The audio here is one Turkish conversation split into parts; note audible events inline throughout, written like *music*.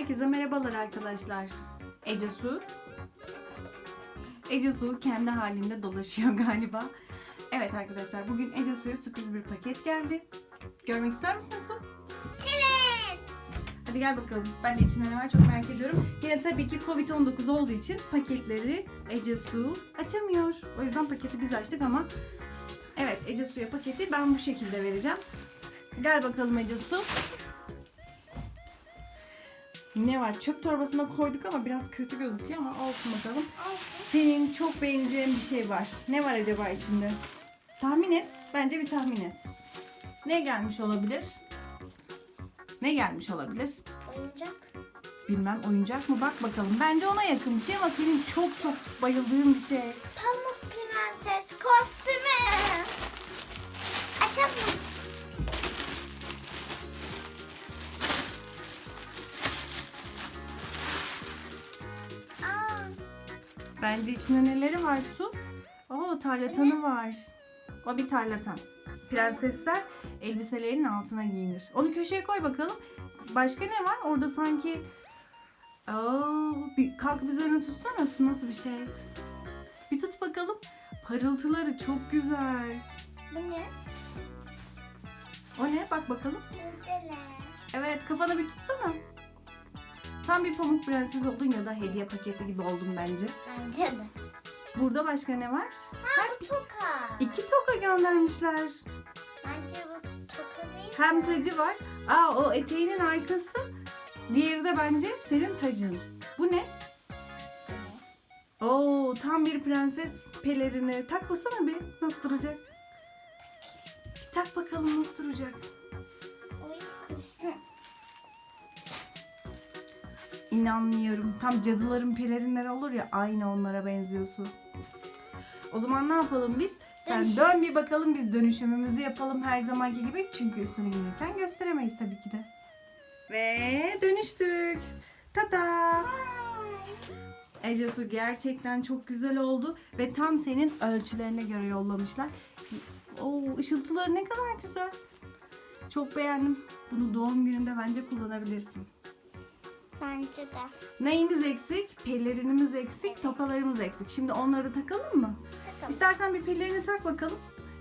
Herkese merhabalar arkadaşlar. Ece Su. Ece Su kendi halinde dolaşıyor *laughs* galiba. Evet arkadaşlar bugün Ece Su'ya sürpriz bir paket geldi. Görmek ister misin Su? Evet. Hadi gel bakalım. Ben de içinde ne var çok merak ediyorum. Yine tabii ki Covid-19 olduğu için paketleri Ece Su açamıyor. O yüzden paketi biz açtık ama evet Ece Su'ya paketi ben bu şekilde vereceğim. Gel bakalım Ece Su. Ne var? Çöp torbasına koyduk ama biraz kötü gözüküyor ama olsun bakalım. Senin çok beğeneceğin bir şey var. Ne var acaba içinde? Tahmin et. Bence bir tahmin et. Ne gelmiş olabilir? Ne gelmiş olabilir? Oyuncak. Bilmem oyuncak mı? Bak bakalım. Bence ona yakın bir şey ama senin çok çok bayıldığın bir şey. Pamuk Bence içinde neleri var su? Oo tarlatanı var. O bir tarlatan. Prensesler elbiselerin altına giyinir. Onu köşeye koy bakalım. Başka ne var? Orada sanki... Oo, bir kalk üzerine tutsana su nasıl bir şey? Bir tut bakalım. Parıltıları çok güzel. bu ne? O ne? Bak bakalım. Evet kafana bir tutsana. Tam bir pamuk prenses oldun ya da hediye paketi gibi oldun bence. Bence de. Burada başka ne var? Ha bu toka. İki toka göndermişler. Bence bu toka değil. Hem tacı var. Aa o eteğinin arkası. Diğeri de bence senin tacın. Bu ne? Oo tam bir prenses pelerini. Tak basana bir. Nasıl duracak? Bir tak bakalım nasıl duracak. Oy. *laughs* İnanmıyorum. Tam cadıların pelerinleri olur ya aynı onlara benziyorsun. O zaman ne yapalım biz? Sen Dönüşüm. dön bir bakalım biz dönüşümümüzü yapalım her zamanki gibi. Çünkü üstünü giyinirken gösteremeyiz tabii ki de. Ve dönüştük. Tada! Ece Su gerçekten çok güzel oldu ve tam senin ölçülerine göre yollamışlar. Oo, ışıltıları ne kadar güzel. Çok beğendim. Bunu doğum gününde bence kullanabilirsin. Bence de. Neyimiz eksik? Pellerinimiz eksik, tokalarımız eksik. Şimdi onları takalım mı? Bakalım. İstersen bir pellerini tak bakalım.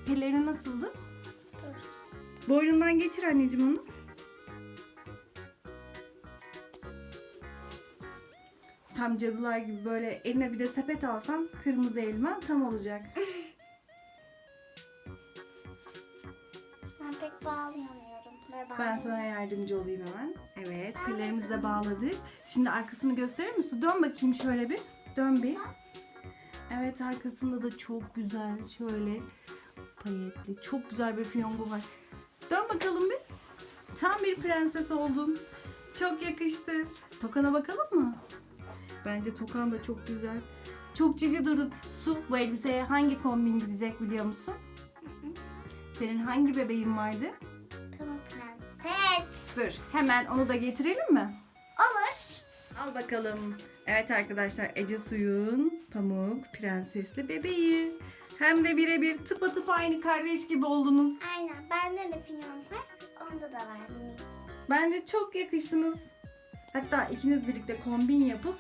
Pellerini nasıldı? Dur. Boynundan geçir anneciğim onu. Tam cadılar gibi böyle eline bir de sepet alsan kırmızı elma tam olacak. *laughs* Ben pek Ve Ben sana yardımcı olayım hemen. Evet, pillerimizi de bağladık. Şimdi arkasını gösterir misin? Dön bakayım şöyle bir. Dön bir. Evet, arkasında da çok güzel şöyle payetli, çok güzel bir fiyongu var. Dön bakalım bir. Tam bir prenses oldun. Çok yakıştı. Tokana bakalım mı? Bence tokan da çok güzel. Çok cici durdun. Su bu elbiseye hangi kombin gidecek biliyor musun? Senin hangi bebeğin vardı? Dur hemen onu da getirelim mi? Olur. Al bakalım. Evet arkadaşlar Ece Suyun pamuk prensesli bebeği. Hem de birebir tıpatıp aynı kardeş gibi oldunuz. Aynen. Bende de pinyon var. Onda da var minik. Bence çok yakıştınız. Hatta ikiniz birlikte kombin yapıp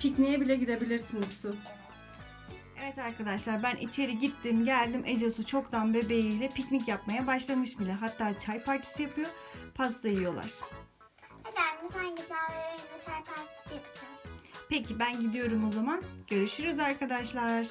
pikniğe bile gidebilirsiniz Su. Evet arkadaşlar ben içeri gittim geldim Ece Su çoktan bebeğiyle piknik yapmaya başlamış bile. Hatta çay partisi yapıyor pasta yiyorlar. Hadi anne sen git ben çay partisi yapacağım. Peki ben gidiyorum o zaman. Görüşürüz arkadaşlar.